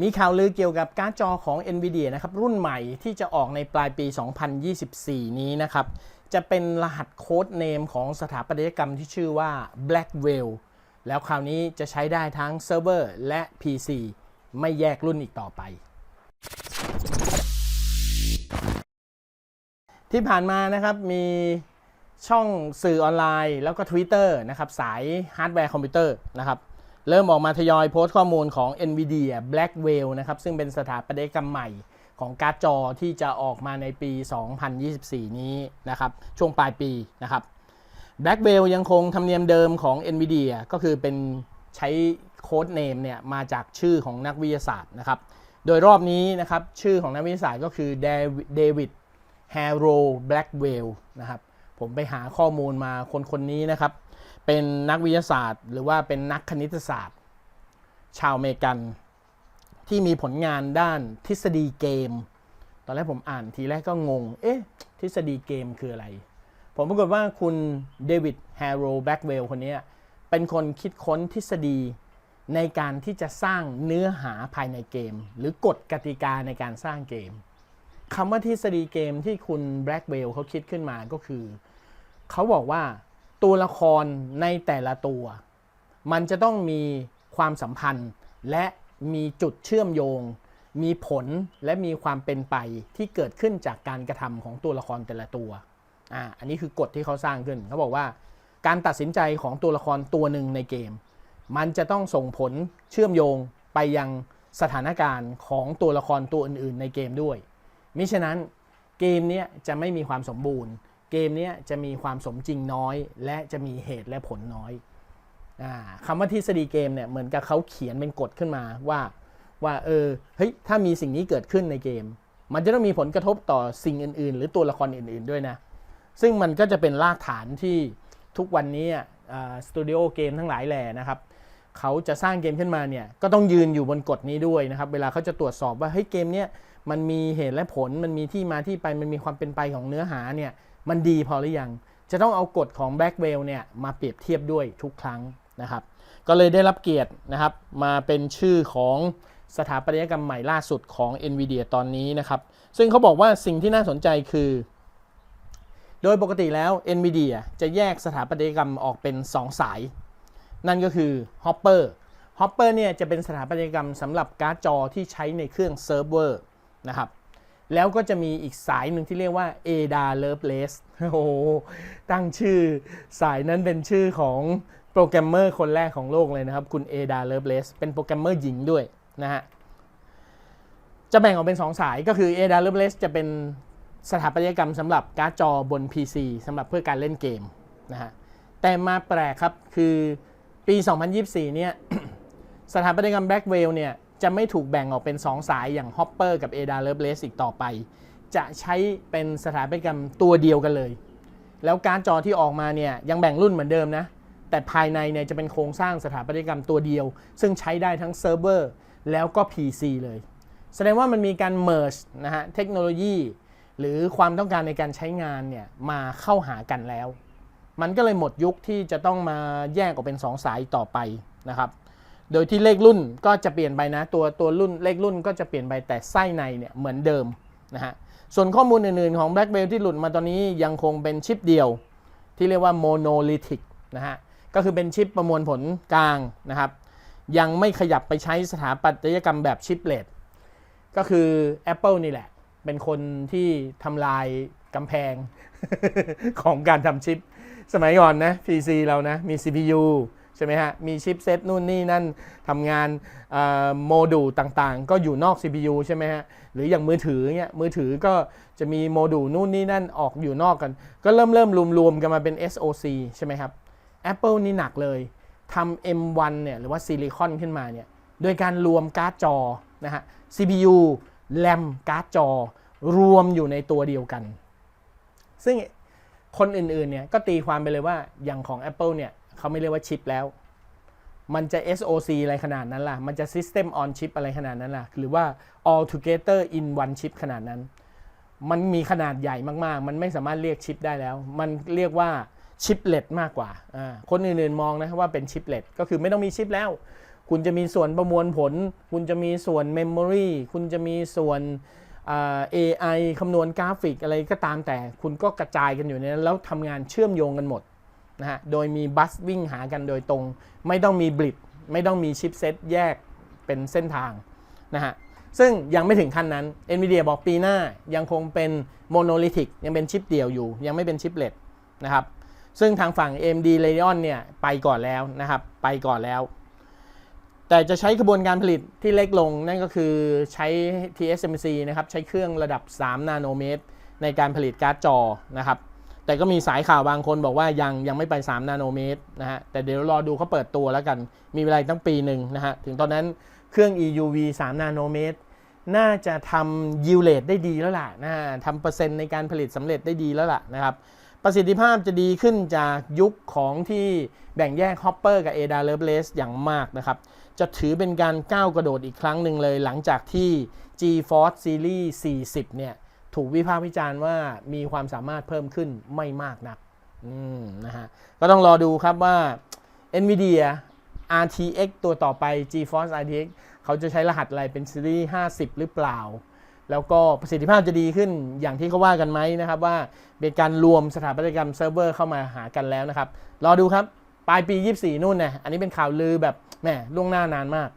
มีข่าวลือเกี่ยวกับการ์ดจอของ NVIDIA นะครับรุ่นใหม่ที่จะออกในปลายปี 2024 นี้นะครับ จะเป็นรหัสโค้ดเนมของสถาปัตยกรรมที่ชื่อว่า Blackwell แล้วคราวนี้จะใช้ได้ทั้งเซิร์ฟเวอร์และ PC ไม่แยกรุ่นอีกต่อไป ที่ผ่านมานะครับมีช่องสื่อออนไลน์ แล้วก็ Twitter นะครับสายฮาร์ดแวร์คอมพิวเตอร์นะครับ เริ่มออกมาทยอยโพสต์ข้อมูลของ NVIDIA Blackwell นะครับ ซึ่งเป็นสถาปัตยกรรมใหม่ของการ์ดจอที่จะออกมาในปี 2024 นี้นะครับ ช่วงปลายปีนะครับ Blackwell ยังคงธรรมเนียมเดิมของ NVIDIA ก็คือเป็นใช้โค้ดเนมเนี่ยมาจากชื่อของนักวิทยาศาสตร์นะครับ โดยรอบนี้นะครับ ชื่อของนักวิทยาศาสตร์ก็คือเดวิดแฮร์โรแบล็กเวลนะครับ ผมไปหาข้อมูลมาคนคนนี้นะครับ เป็นนักวิทยาศาสตร์ หรือว่าเป็นนักคณิตศาสตร์ ชาวอเมริกัน ที่มีผลงานด้านทฤษฎีเกม ตอนแรกผมอ่านทีแรกก็งง เอ๊ะ ทฤษฎีเกมคืออะไร ผมปรากฏว่าคุณเดวิดแฮร์โรแบล็กเวลคนนี้เป็นคนคิดค้นทฤษฎีในการที่จะสร้างเนื้อหาภายในเกม หรือกฎกติกาในการสร้างเกมคำว่าทฤษฎีเกมที่คุณแบล็กเวลเขาคิดขึ้นมาก็คือ เขาบอกว่าตัวละครในแต่ละตัว มันจะต้องมีความสัมพันธ์ และมีจุดเชื่อมโยง มีผลและมีความเป็นไปที่เกิดขึ้นจากการกระทำของตัวละครแต่ละตัวอ่าอันนี้คือกฎที่เขาสร้างขึ้นเขาบอกว่า การตัดสินใจของตัวละครตัวหนึ่งในเกม มันจะต้องส่งผลเชื่อมโยงไปยังสถานการณ์ของตัวละครตัวอื่น ๆ ในเกมด้วยมิฉะนั้นเกมนี้จะไม่มีความสมบูรณ์ เกมนี้จะมีความสมจริงน้อย และจะมีเหตุและผลน้อยอคำว่าทฤษฎีเกมเนี่ยเหมือนกับเขาเขียนเป็นกฎขึ้นมาว่าว่าเออเฮ้ยถ้ามีสิ่งนี้เกิดขึ้นในเกม มันจะต้องมีผลกระทบต่อสิ่งอื่น ๆ หรือตัวละครอื่น ๆด้วยนะ ซึ่งมันก็จะเป็นรากฐานที่ทุกวันนี้สตูดิโอเกมทั้งหลายแหล่นะครับเขาจะสร้างเกมขึ้นมาเนี่ยก็ต้องยืนอยู่บนกฎนี้ด้วยนะครับ เวลาเขาจะตรวจสอบว่าเฮ้ยเกมเนี้ยมันมีเหตุและผลมันมีที่มาที่ไปมันมีความเป็นไปของเนื้อหาเนี่ย มันดีพอหรือยัง จะต้องเอากฎของ Blackwell เนี่ยมาเปรียบเทียบด้วยทุกครั้งนะครับ ก็เลยได้รับเกียรตินะครับมาเป็นชื่อของสถาปัตยกรรมใหม่ล่าสุดของ NVIDIA ตอนนี้นะครับ ซึ่งเขาบอกว่าสิ่งที่น่าสนใจคือ โดยปกติแล้ว NVIDIA จะแยกสถาปัตยกรรมออกเป็น 2 สาย นั่นก็คือ Hopper Hopper เนี่ยจะเป็นสถาปัตยกรรมสำหรับการ์ดจอที่ใช้ในเครื่องเซิร์ฟเวอร์นะครับ แล้วก็จะมีอีกสายหนึ่งที่เรียกว่า ADA Loveless โอ้ตั้งชื่อสายนั้นเป็นชื่อของโปรแกรมเมอร์คนแรกของโลกเลยนะครับ คุณ ADA Loveless เป็นโปรแกรมเมอร์หญิงด้วยนะฮะ จะแบ่งออกเป็น 2 สายก็คือ ADA Loveless จะเป็นสถาปัตยกรรมสำหรับการ์ดจอบน PC สำหรับเพื่อการเล่นเกมนะฮะ แต่มาแปลกครับคือปี 2024 เนี่ย สถาปัตยกรรม Blackwell เนี่ย จะไม่ถูกแบ่งออกเป็น 2 สายอย่าง Hopper กับ Ada Loveless อีกต่อไป จะใช้เป็นสถาปัตยกรรมตัวเดียวกันเลย แล้วการจอที่ออกมาเนี่ยยังแบ่งรุ่นเหมือนเดิมนะ แต่ภายในเนี่ยจะเป็นโครงสร้างสถาปัตยกรรมตัวเดียว ซึ่งใช้ได้ทั้งเซิร์ฟเวอร์แล้วก็ PC เลย แสดงว่ามันมีการ merge นะฮะเทคโนโลยี หรือความต้องการในการใช้งานเนี่ยมาเข้าหากันแล้ว มันก็เลยหมดยุคที่จะต้องมาแยกออกเป็น 2 สายต่อไปนะครับ โดยที่เลขรุ่นก็จะเปลี่ยนไปนะตัวตัวรุ่นเลขรุ่นก็จะเปลี่ยนไปแต่ไส้ในเนี่ยเหมือนเดิมนะฮะส่วนข้อมูลอื่นๆของ Blackwell ที่หลุดมาตอนนี้ยังคงเป็นชิปเดียว ที่เรียกว่า monolithic นะฮะก็คือเป็นชิปประมวลผลกลางนะครับ ยังไม่ขยับไปใช้สถาปัตยกรรมแบบชิปเลตก็คือ Apple นี่แหละ เป็นคนที่ทำลายกำแพงของการทำชิป สมัยก่อนนะ PC เรานะมี CPU ช่ไหมฮะ มีชิปเซตนู่นนี่นั่นทำงานโมดูลต่างๆ ก็อยู่นอก CPU ใช่ไหมฮะ หรืออย่างมือถือเนี่ยมือถือก็จะมีโมดูลนู่นนี่นั่นออกอยู่นอกกัน ก็เริ่มเริ่มรวมรวมๆกันมาเป็น SoC ใช่ไหมครับ Apple นี่หนักเลยทำ M1 เนี่ยหรือว่าซิลิคอนขึ้นมาเนี่ยโดยการรวมการ์ดจอนะฮะ CPU แรมการ์ดจอ รวมอยู่ในตัวเดียวกัน ซึ่งคนอื่นๆเนี่ยก็ตีความไปเลยว่าอย่างของ Apple เนี่ย เขาไม่เรียกว่าชิปแล้ว มันจะ SoC อะไรขนาดนั้นล่ะ มันจะ System on Chip อะไรขนาดนั้นล่ะ หรือว่า all together in one chip ขนาดนั้น มันมีขนาดใหญ่มาก ๆ มันไม่สามารถเรียกชิปได้แล้ว มันเรียกว่าชิปเลตมากกว่า คนอื่นๆมองนะว่าเป็นชิปเลตก็คือไม่ต้องมีชิปแล้ว คุณจะมีส่วนประมวลผล คุณจะมีส่วน Memory คุณจะมีส่วน AI คำนวณกราฟิกอะไรก็ตามแต่ คุณก็กระจายกันอยู่ในนั้นแล้วทำงานเชื่อมโยงกันหมด นะฮะ โดยมีบัสวิ่งหากันโดยตรง ไม่ต้องมีบลิดไม่ต้องมีชิปเซตแยกเป็นเส้นทางนะฮะ ซึ่งยังไม่ถึงขั้นนั้น NVIDIA บอกปีหน้ายังคงเป็นโมโนลิธิกยังเป็นชิปเดี่ยวอยู่ ยังไม่เป็นชิปเลตนะครับ ซึ่งทางฝั่ง AMD Radeon เนี่ยไปก่อนแล้วนะครับ ไปก่อนแล้ว แต่จะใช้กระบวนการผลิตที่เล็กลงนั่นก็คือใช้ TSMC นะครับ ใช้เครื่องระดับ 3 นาโนเมตร ในการผลิตการ์ดจอนะครับ แต่ก็มีสายข่าวบางคนบอกว่ายังยังไม่ไป 3 นาโนเมตรนะฮะ แต่เดี๋ยวรอดูเขาเปิดตัวแล้วกัน มีเวลาตั้งปีหนึ่งนะฮะ ถึงตอนนั้นเครื่อง EUV 3 นาโนเมตร น่าจะทำยิวเลตได้ดีแล้วล่ะนะทำเปอร์เซ็นต์ในการผลิตสำเร็จได้ดีแล้วล่ะนะครับ ประสิทธิภาพจะดีขึ้นจากยุคของที่แบ่งแยก Hopper กับ Ada Lovelace อย่างมากนะครับ จะถือเป็นการก้าวกระโดดอีกครั้งหนึ่งเลยหลังจากที่ GeForce Series 40 เนี่ย ถูกวิพากษ์วิจารณ์ว่ามีความสามารถเพิ่มขึ้นไม่มากนักนะฮะก็ต้องรอดูครับว่า NVIDIA RTX ตัวต่อไป GeForce RTX เขาจะใช้รหัสอะไรเป็นซีรีส์ 50 หรือเปล่า แล้วก็ประสิทธิภาพจะดีขึ้นอย่างที่เขาว่ากันไหมนะครับ ว่าเป็นการรวมสถาปัตยกรรมเซิร์ฟเวอร์เข้ามาหากันแล้วนะครับ รอดูครับ ปลายปี 24 นู่นนะอันนี้เป็นข่าวลือแบบแหมล่วงหน้านานมาก